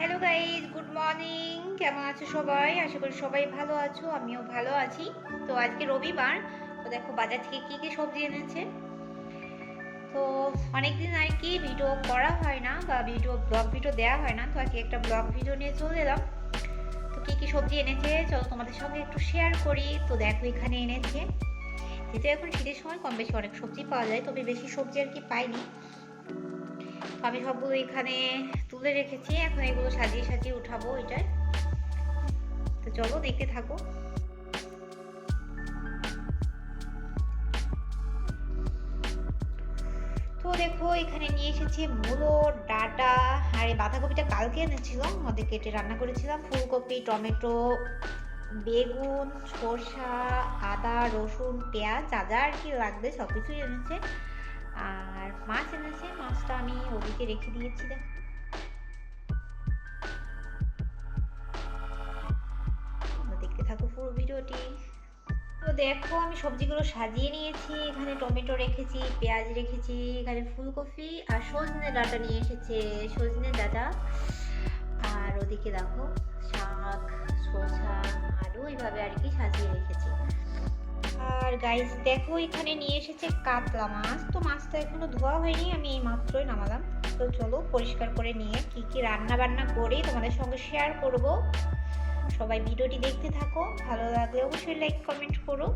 Hello guys good morning কেমন আছো সবাই? আশা করি সবাই ভালো আছো, আমিও ভালো আছি। তো আজকে রবিবার, তো দেখো বাজার থেকে কি কি সবজি এনেছে। তো অনেকদিন আর কি ভিডিও করা হয় না বা ভিডিও, ব্লগ ভিডিও দেওয়া হয় না, তো আর কি একটা ব্লগ ভিডিও নিয়ে চলে এলাম। তো কি কি সবজি এনেছে, চলো তোমাদের সঙ্গে একটু শেয়ার করি। তো দেখো এখানে এনেছে। যেহেতু এখন শীতের সময় কম বেশি অনেক সবজি পাওয়া যায় তবে বেশি সবজি আর কি পাইনি। আমি সবগুলো এখানে তুলে রেখেছি, এখন এগুলো সাজিয়ে সাজিয়ে উঠাবো এটায় তো চলো দেখতে থাকো। তো দেখো, এখানে নিয়ে এসেছি মূলো, ডাটা, আর এই বাঁধাকপিটা কালকে এনেছিলাম ওদের কেটে রান্না করেছিলাম। ফুলকপি, টমেটো, বেগুন, সরষা, আদা, রসুন, পেঁয়াজ, যা যা আর কি লাগবে সব কিছুই এনেছে। আর মাছ এনেছে, মাছটা আমি ওদিকে রেখে দিয়েছি দেখো, আমি সবজিগুলো সাজিয়ে নিয়েছি। এখানে টমেটো রেখেছি, পেঁয়াজ রেখেছি, এখানে ফুলকপি আর সজনে ডাঁটা নিয়ে এসেছে। সজনে ডাঁটা। আর ওদিকে দেখো, শাক, শসা, আলু এইভাবে আর কি সাজিয়ে রেখেছি। আর গাইস দেখো, এখানে নিয়ে এসেছে কাতলা মাছ। তো মাছটা এখনও ধোয়া হয়নি, আমি এই মাত্রই নামালাম। তো চলো পরিষ্কার করে নিয়ে কি কি রান্না বান্না করি তোমাদের সঙ্গে শেয়ার করব। সবাই ভিডিওটি দেখতে থাকো, ভালো লাগলে অবশ্যই লাইক কমেন্ট করো।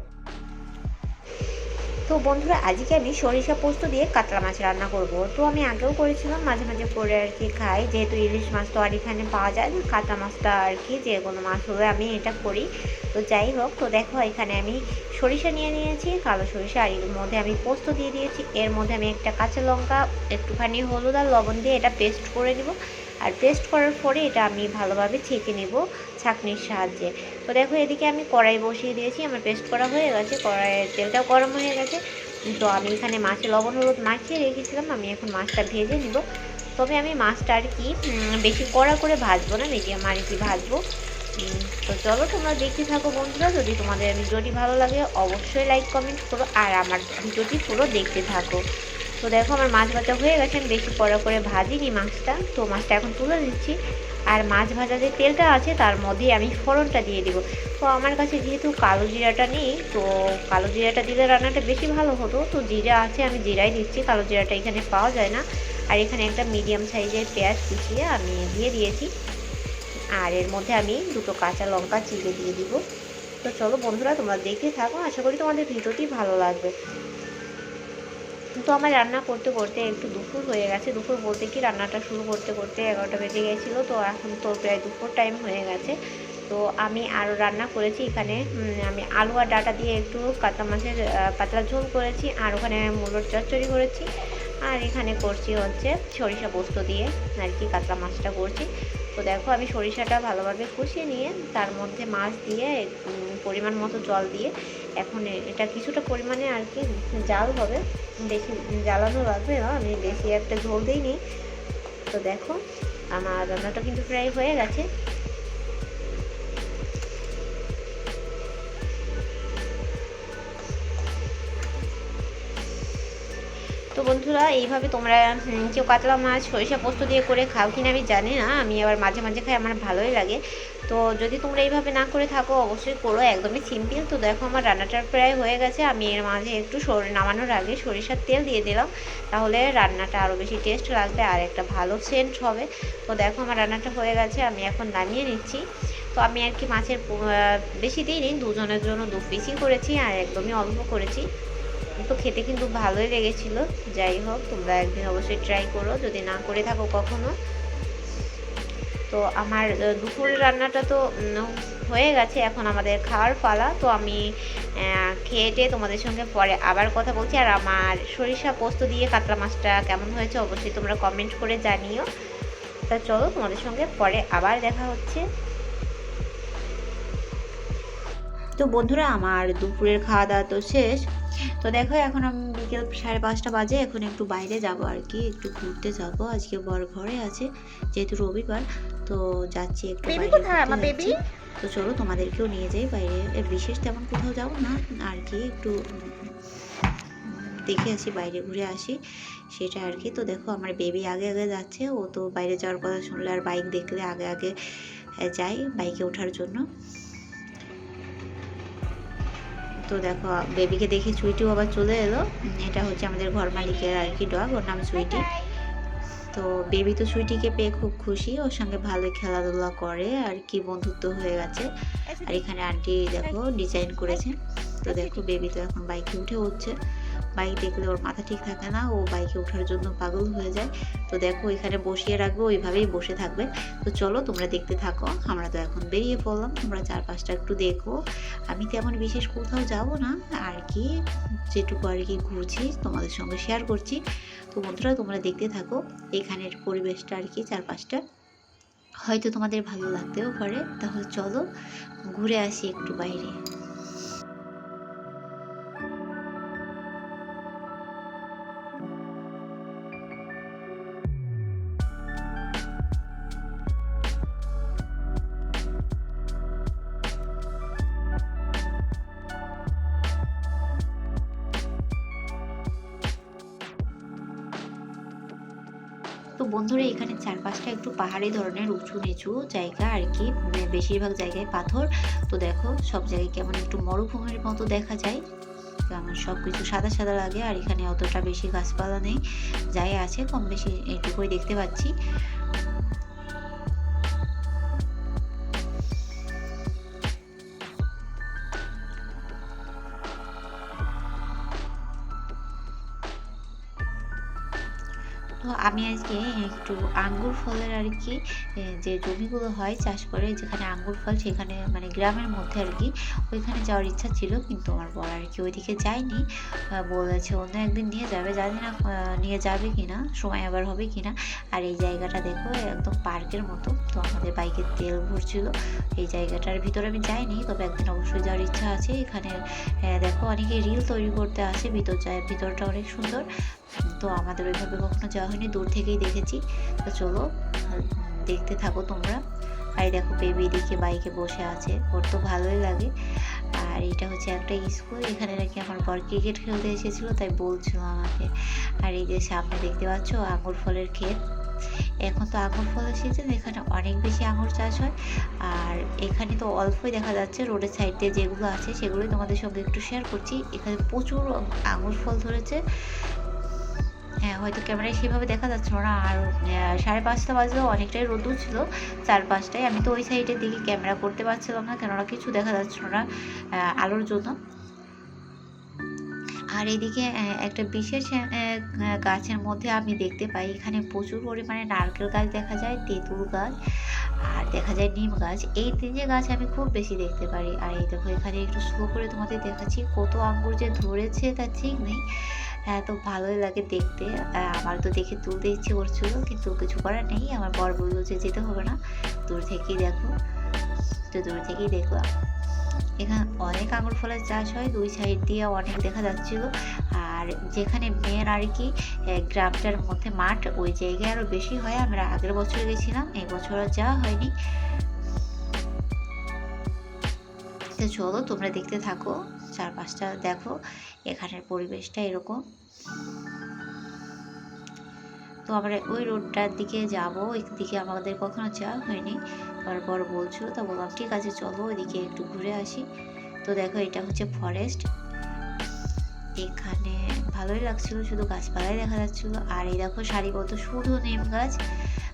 তো বন্ধুরা, আজকে আমি সরিষা পোস্ত দিয়ে কাতলা মাছ রান্না করব। তো আমি আগেও করেছিলাম, মাঝে মাঝে করে আর কি খাই। যেহেতু ইলিশ মাছ তো আর এখানে পাওয়া যায় না, কাতলা মাছটা আর কি যে কোনো মাছ হলে আমি এটা করি। তো যাই হোক, তো দেখো এখানে আমি সরিষা নিয়ে নিয়েছি, কালো সরিষা, আর এর মধ্যে আমি পোস্ত দিয়ে দিয়েছি। এর মধ্যে আমি একটা কাঁচা লঙ্কা, একটুখানি হলুদ আর লবণ দিয়ে এটা পেস্ট করে নেব। আর পেস্ট করার পরে এটা আমি ভালোভাবে ছেঁকে নেব ছাঁকনির সাহায্যে। তো দেখো এদিকে আমি কড়াই বসিয়ে দিয়েছি, আমার পেস্ট করা হয়ে গেছে, কড়াইয়ের তেলটাও গরম হয়ে গেছে। তো আমি এখানে মাছে লবণ, হলুদ মাখিয়ে রেখেছিলাম, আমি এখন মাছটা ভেজে নিব। তবে আমি মাছটা আর কি বেশি কড়া করে ভাজবো না মিডিয়াম আর কি ভাজবো। তো চলো তোমরা দেখতে থাকো বন্ধুরা, যদি তোমাদের ভিডিওটি ভালো লাগে অবশ্যই লাইক কমেন্ট করো, আর আমার ভিডিওটি পুরো দেখতে থাকো। তো দেখো আমার মাছ ভাজা হয়ে গেছে, আমি বেশি কড়া করে ভাজিনি মাছটা। তো মাছটা এখন তুলে দিচ্ছি। আর মাছ ভাজা যে তেলটা আছে, তার মধ্যে আমি ফোড়নটা দিয়ে দিব। তো আমার কাছে যেহেতু কালো জিরাটা নেই, তো কালো জিরাটা দিলে রান্নাটা বেশি ভালো হতো। তো জিরা আছে, আমি জিরাই দিচ্ছি, কালো জিরাটা এখানে পাওয়া যায় না। আর এখানে একটা মিডিয়াম সাইজের পেঁয়াজ কুচিয়ে আমি দিয়ে দিয়েছি। আর এর মধ্যে আমি দুটো কাঁচা লঙ্কা চিড়ে দিয়ে দিব। তো চলো বন্ধুরা, তোমরা দেখতে থাকো। আশা করি তোমাদের ভিডিওটি ভালো লাগবে। তো আমার রান্না করতে করতে একটু দুপুর হয়ে গেছে। দুপুর বলতে কি রান্নাটা শুরু করতে করতে এগারোটা বেজে গেছিল। তো এখন তো প্রায় দুপুর টাইম হয়ে গেছে। তো আমি আরও রান্না করেছি এখানে। আমি আলু আর ডাটা দিয়ে একটু কাতলা মাছের পাতলা ঝোল করেছি। আর ওখানে মুলোর চচ্চড়ি করেছি। আর এখানে করছি হচ্ছে সরিষা পোস্ত দিয়ে আর কি কাতলা মাছটা করছি। তো দেখো আমি সরিষাটা ভালোভাবে কষিয়ে নিয়ে তার মধ্যে মাছ দিয়ে পরিমাণ মতো জল দিয়ে এখন এটা কিছুটা পরিমাণে আর কি জাল হবে। বেশি জ্বালানো লাগবে না, আমি বেশি একটা ঝোল দিইনি। তো দেখো, আমার রান্নাটা কিন্তু প্রায় হয়ে গেছে। বন্ধুরা, এইভাবে তোমরা কেউ কাতলা মাছ, সরিষা পোস্ত দিয়ে করে খাও কিনা আমি জানি না, আমি আবার মাঝে মাঝে খাই, আমার ভালোই লাগে। তো যদি তোমরা এইভাবে না করে থাকো, অবশ্যই করো, একদমই সিম্পল তো দেখো আমার রান্নাটা প্রায় হয়ে গেছে, আমি এর মাঝে একটু সর, নামানোর আগে সরিষার তেল দিয়ে দিলাম। তাহলে রান্নাটা আরও বেশি টেস্ট লাগবে আর একটা ভালো সেন্ট হবে। তো দেখো আমার রান্নাটা হয়ে গেছে, আমি এখন নামিয়ে নিচ্ছি। তো আমি আর কি মাছের বেশি দিইনি, দুজনের জন্য দু পিসই করেছি আর একদমই অল্প করেছি। তো খেতে কিন্তু ভালোই লেগেছিল। যাই হোক, তোমরা একদিন অবশ্যই ট্রাই করো। যদি না করে থাকো কখনো। তো আমার দুপুরের রান্নাটা তো হয়ে গেছে। এখন আমাদের খাওয়ার পালা। তো আমি খেয়ে তোমাদের সঙ্গে পরে আবার কথা বলছি। আর আমার সরিষা পোস্ত দিয়ে কাতলা মাছটা কেমন হয়েছে অবশ্যই তোমরা কমেন্ট করে জানিও। তা চলো, তোমাদের সঙ্গে পরে আবার দেখা হচ্ছে। তো বন্ধুরা, আমার দুপুরের খাওয়া দাওয়া তো শেষ। তো দেখো এখন আমি বিকেল সাড়ে পাঁচটা বাজে এখন একটু বাইরে যাব আর কি একটু ঘুরতে যাব। আজকে বড় ঘরে আছে যেহেতু রবিবার তো যাচ্ছি একটু বাইরে তো চলো তোমাদেরকেও নিয়ে যাই বাইরে। বিশেষ তেমন কোথাও যাব না আর কি একটু দেখে আসি বাইরে ঘুরে আসি সেটা আর কি। তো দেখো আমার বেবি আগে আগে যাচ্ছে ও তো বাইরে যাওয়ার কথা শুনলে আর বাইক দেখলে আগে আগে যাই বাইকে ওঠার জন্য। তো দেখো, বেবিকে দেখে সুইটিও আবার চলে এলো। এটা হচ্ছে আমাদের ঘর মালিকের আর কি ডগ ওর নাম সুইটি। তো বেবি তো সুইটিকে পেয়ে খুব খুশি, ওর সঙ্গে ভালো খেলাধুলা করে, আর কি বন্ধুত্ব হয়ে গেছে। আর এখানে আন্টি দেখো ডিজাইন করেছে। তো দেখো, বেবি তো এখন বাইকে উঠে উঠছে। বাইক দেখলে ওর মাথা ঠিক থাকে না, ও বাইকে ওঠার জন্য পাগল হয়ে যায়। তো দেখো, এখানে বসিয়ে রাখব, ওইভাবেই বসে থাকবে। তো চলো, তোমরা দেখতে থাকো, আমরা তো এখন বেরিয়ে পড়লাম, তোমরা চারপাশটা একটু দেখো। আমি তেমন বিশেষ কোথাও যাব না, আর কি, যেটুকু আর কি ঘুরছি, তোমাদের সঙ্গে শেয়ার করছি। তো বন্ধুরা, তোমরা দেখতে থাকো, এখানের পরিবেশটা আর কি, চারপাশটা। হয়তো তোমাদের ভালো লাগতেও পারে, তাহলে চলো, ঘুরে আসি একটু বাইরে। তো বন্ধুরা, এখানে চারপাশটা একটু পাহাড়ি ধরনের উঁচু নিচু জায়গা আর কি মানে বেশিরভাগ জায়গায় পাথর। তো দেখো, সব জায়গায় কেমন একটু মরুভূমির মতো দেখা যায়। আমার সব কিছু সাদা সাদা লাগে আর এখানে অতটা বেশি গাছপালা নেই। যাই আছে, কম বেশি এটুকুই দেখতে পাচ্ছি। আমি আজকে একটু আঙ্গুর ফলের আর কি যে জমিগুলো হয় চাষ করে, যেখানে আঙ্গুর ফল, সেখানে মানে গ্রামের মধ্যে আর কি, ওইখানে যাওয়ার ইচ্ছা ছিল, কিন্তু আমার বর আর কি ওইদিকে যায়নি। বলেছে অন্য একদিন নিয়ে যাবে, জানি না নিয়ে যাবে কি না সময় আবার হবে কি না আর এই জায়গাটা দেখো, একদম পার্কের মতো, তো আমাদের বাইকের তেল ভরছিল। এই জায়গাটার ভিতরে আমি যাইনি, তবে একদিন অবশ্যই যাওয়ার ইচ্ছা আছে। এখানে দেখো অনেকে রিল তৈরি করতে আসে, ভিতর যায়, ভিতরটা অনেক সুন্দর। তো আমাদের ওইভাবে কখনো যাওয়া হয়নি, দূর থেকেই দেখেছি। তো চলো দেখতে থাকো তোমরা। আর দেখো বেবি দেখে বাইকে বসে আছে, ওর তো ভালোই লাগে। আর এটা হচ্ছে একটা স্কুল এখানে নাকি আমার বর ক্রিকেট খেলতে এসেছিল, তাই বলছিল আমাকে। আর এই যে সামনে দেখতে পাচ্ছ আঙুর ফলের ক্ষেত। এখন তো আঙুর ফলের সিজন এখানে অনেক বেশি আঙুর চাষ হয়। আর এখানে তো অল্পই দেখা যাচ্ছে রোডের সাইড দিয়ে যেগুলো আছে, সেগুলোই তোমাদের সঙ্গে একটু শেয়ার করছি। এখানে প্রচুর আঙুর ফল ধরেছে। হয়তো ক্যামেরায় সেভাবে দেখা যাচ্ছিল না। আর সাড়ে পাঁচটা বাজলেও অনেকটাই রোদ্দুর ছিল। চার পাঁচটায়। আমি তো ওই সাইডের দিকে ক্যামেরা করতে পারছিলাম না, কেননা কিছু দেখা যাচ্ছিল না আলোর জন্য। আর এদিকে একটা বিশেষ গাছের মধ্যে আমি দেখতে পাই, এখানে প্রচুর পরিমাণে নারকেল গাছ দেখা যায়, তেঁতুল গাছ, আর দেখা যায় নিম গাছ। এই তিনটে গাছ আমি খুব বেশি দেখতে পারি। আর এই দেখো, এখানে একটু স্লো করে তোমাদের দেখাচ্ছি, কত আঙ্গুর যে ধরেছে তা ঠিক নেই। হ্যাঁ তো ভালোই লাগে দেখতে। আমার তো দেখে তুলতে ইচ্ছে করছিল, কিন্তু কিছু করার নেই। আমার বর বলল যে যেতে হবে না, দূর থেকেই দেখো। তো দূর থেকেই দেখলাম। এখানে অনেক আঙুর ফলের চাষ হয়, দুই সাইড দিয়ে অনেক দেখা যাচ্ছিল। আর যেখানে মেয়ের আর কি গ্রামটার মধ্যে মাঠ, ওই জায়গায় আরও বেশি হয়। আমরা আগের বছর গেছিলাম, এই বছর আর যাওয়া হয়নি। চলো, তোমরা দেখতে থাকো, চারপাশটা দেখো। এখানের পরিবেশটা এরকম। তো আমরা ওই রোডটার দিকে যাব একদিকে আমাদের কখনো যাওয়া হয়নি। তারপর বলছিল তো বললাম, ঠিক আছে, চলো ওইদিকে একটু ঘুরে আসি। তো দেখো, এটা হচ্ছে ফরেস্ট এখানে ভালোই লাগছিল, শুধু গাছপালাই দেখা যাচ্ছিল। আর এই দেখো, সারিবদ্ধ শুধু নিম গাছ।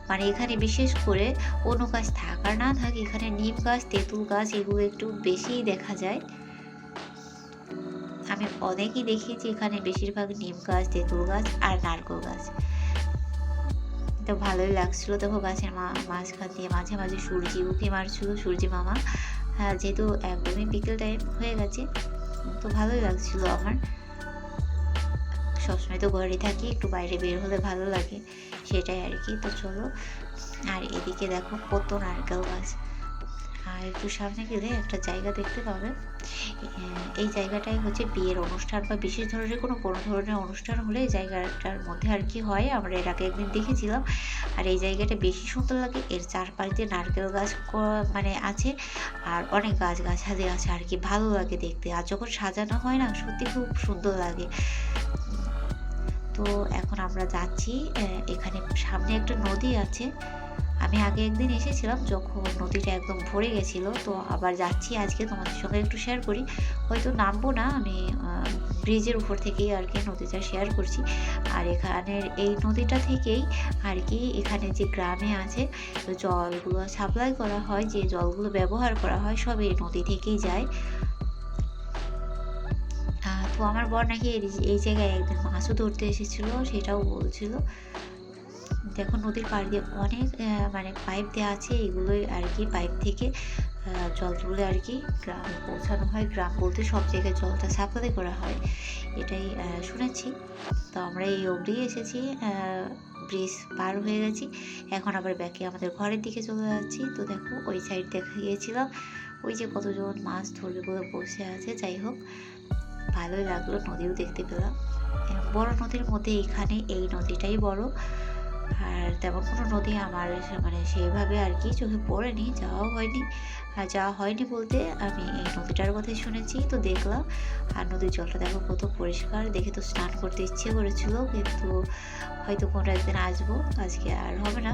মানে এখানে বিশেষ করে অন্য গাছ থাক আর না থাক, এখানে নিম গাছ, তেঁতুল গাছ, এগুলো একটু বেশিই দেখা যায়। আমি অনেকই দেখেছি এখানে বেশিরভাগ নিম গাছ, তেঁতুল গাছ আর নারকেল গাছ। তো ভালোই লাগছিল দেখো গাছের মা- মাঝখান দিয়ে, মাঝে মাঝে সূর্যি উঁকি মারছিল, সূর্যি মামা। হ্যাঁ যেহেতু একদমই বিকেল টাইম হয়ে গেছে, তো ভালোই লাগছিল আমার। সবসময় তো ঘরে থাকি, একটু বাইরে বের হলে ভালো লাগে, সেটাই আর কি। তো চলো, আর এদিকে দেখো কত নারকেল গাছ। আর একটু সামনে গেলে একটা জায়গা দেখতে পাবে এই জায়গাটাই হচ্ছে বিয়ের অনুষ্ঠান বা বিশেষ ধরনের কোনো কোনো ধরনের অনুষ্ঠান হলে এই জায়গাটার মধ্যে আর কি হয়, আমরা এর আগে একদিন দেখেছিলাম। আর এই জায়গাটা বেশি সুন্দর লাগে, এর চারপাশ দিয়ে নারকেল গাছ মানে আছে, আর অনেক গাছ গাছালি আছে আর কি, ভালো লাগে দেখতে। আর যখন সাজানো হয় না, সত্যি খুব সুন্দর লাগে। তো এখন আমরা যাচ্ছি এখানে সামনে একটা নদী আছে। আমি আগে একদিন এসেছিলাম, যখন নদীটা একদম ভরে গেছিল, তো আবার যাচ্ছি আজকে তোমাদের সঙ্গে একটু শেয়ার করি। হয়তো নামবো না, আমি ব্রিজের উপর থেকেই আর কি নদীটা শেয়ার করছি। আর এখানের এই নদীটা থেকেই আর কি এখানে যে গ্রামে আছে জলগুলো সাপ্লাই করা হয়, যে জলগুলো ব্যবহার করা হয়, সব এই নদী থেকেই যায়। তো আমার বর নাকি এই- এই জায়গায় একদিন মাছও ধরতে এসেছিল, সেটাও বলছিল। দেখো নদীর পাড় দিয়ে অনেক মানে পাইপ দেওয়া আছে, এগুলোই আর কি পাইপ থেকে জল তুলে আর কি গ্রামে পৌঁছানো হয়। গ্রাম বলতে সব জায়গায় জলটা সাপ্লাই করা হয়। এটাই শুনেছি। তো আমরা এই অবধি এসেছি ব্রিজ পার হয়ে গেছি। এখন আবার ব্যাকে আমাদের ঘরের দিকে চলে যাচ্ছি। তো দেখো, ওই সাইড দেখা গিয়েছিলাম ওই যে কতজন মাছ ধরবে বলে বসে আছে, যাই হোক, ভালোই লাগল, নদীও দেখতে পেলাম। বড় নদীর মধ্যে এখানে এই নদীটাই বড়। আর তেমন কোনো নদী আমার মানে সেইভাবে আর কি চোখে পড়েনি, যাওয়াও হয়নি। আর যাওয়া হয়নি বলতে আমি এই নদীটার কথাই শুনেছি, তো দেখলাম। আর নদীর জলটা দেখো কত পরিষ্কার, দেখে তো স্নান করতে ইচ্ছে করেছিল, কিন্তু হয়তো কোনো একদিন আসব, আজকে আর হবে না।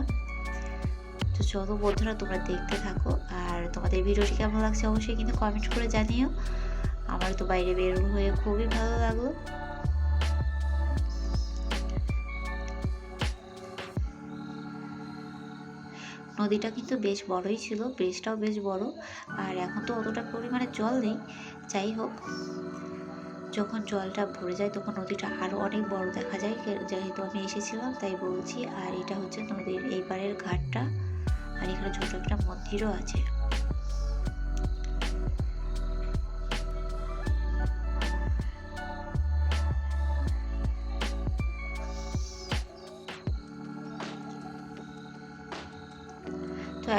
তো চলো বন্ধুরা, তোমরা দেখতে থাকো। আর তোমাদের ভিডিওটি কেমন লাগছে অবশ্যই কিন্তু কমেন্ট করে জানিও। আমার তো বাইরে বের হয়ে খুবই ভালো লাগল। নদীটা কিন্তু বেশ বড়ই ছিল, ব্রিজটাও বেশ বড়। আর এখন তো অতটা পরিমাণে জল নেই। যাই হোক, যখন জলটা ভরে যায় তখন নদীটা আরও অনেক বড় দেখা যায়। যেহেতু আমি এসেছিলাম তাই বলছি। আর এটা হচ্ছে নদীর এই পারের ঘাটটা। আর এখানে ছোট একটা মন্দিরও আছে।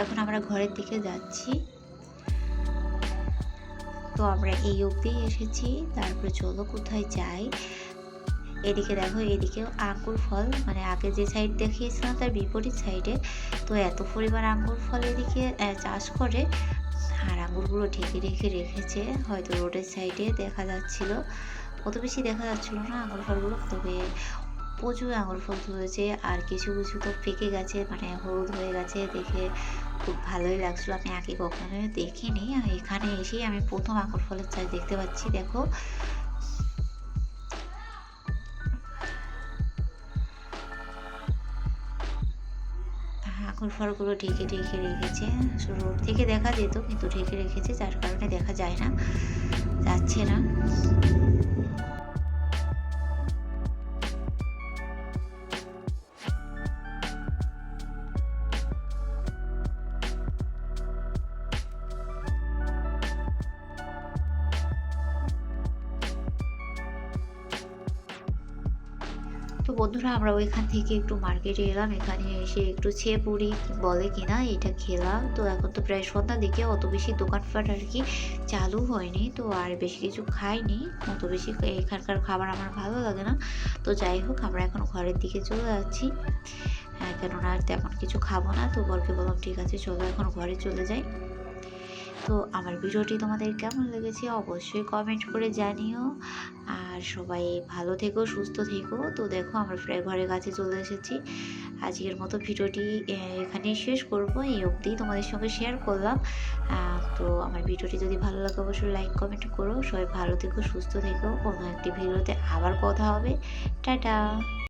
এখন আমরা ঘরের দিকে যাচ্ছি। তো আমরা এই অবধি এসেছি, তারপরে চলো কোথায় যাই। এদিকে দেখো, এদিকে আঙ্গুর ফল মানে আগে যে সাইড দেখিয়েছিলাম তার বিপরীত সাইডে তো এত পরিমাণ আঙ্গুর ফল এদিকে চাষ করে। আর আঙ্গুরগুলো ঢেকে ঢেকে রেখেছে, হয়তো রোডের সাইডে দেখা যাচ্ছিল। অত বেশি দেখা যাচ্ছিল না আঙ্গুর ফলগুলো, তবে প্রচুর আঙুর ফল ধরেছে। আর কিছু কিছু তো পেকে গেছে মানে হলুদ হয়ে গেছে, দেখে খুব ভালোই লাগছিল। আমি আগে কখনো দেখিনি। আর এখানে এসেই আমি প্রথম আঙুর ফলের চাষ দেখতে পাচ্ছি, দেখো। আঙুর ফলগুলো ঢেকে ঢেকে রেখেছে। রোড থেকে দেখা যেত, কিন্তু ঢেকে রেখেছে, যার কারণে দেখা যায় না, যাচ্ছে না। তো বন্ধুরা, আমরা ওইখান থেকে একটু মার্কেটে এলাম। এখানে এসে একটু ছেয়ে পুরি বলে কিনা এটা খেলাম তো এখন তো প্রায় সন্ধ্যা দিকে, অত বেশি দোকানপাট আর কি চালু হয়নি। তো আর বেশি কিছু খাইনি। অত বেশি এখানকার খাবার আমার ভালো লাগে না। তো যাই হোক, আমরা এখন ঘরের দিকে চলে যাচ্ছি। হ্যাঁ কেননা আর তেমন কিছু খাব না। তো বরকে বললাম, ঠিক আছে, চলো এখন ঘরে চলে যাই। তো আমার ভিডিওটি তোমাদের কেমন লেগেছে অবশ্যই কমেন্ট করে জানিও। আর সবাই ভালো থেকো, সুস্থ থেকো। তো দেখো, আমরা প্রায় ঘরের কাছে চলে এসেছি। আজকের মতো ভিডিওটি এখানেই শেষ করব। এই অবধি তোমাদের সঙ্গে শেয়ার করলাম। তো আমার ভিডিওটি যদি ভালো লাগে, অবশ্যই লাইক কমেন্ট করো। সবাই ভালো থেকো, সুস্থ থেকো। অন্য একটি ভিডিওতে আবার কথা হবে। টাটা!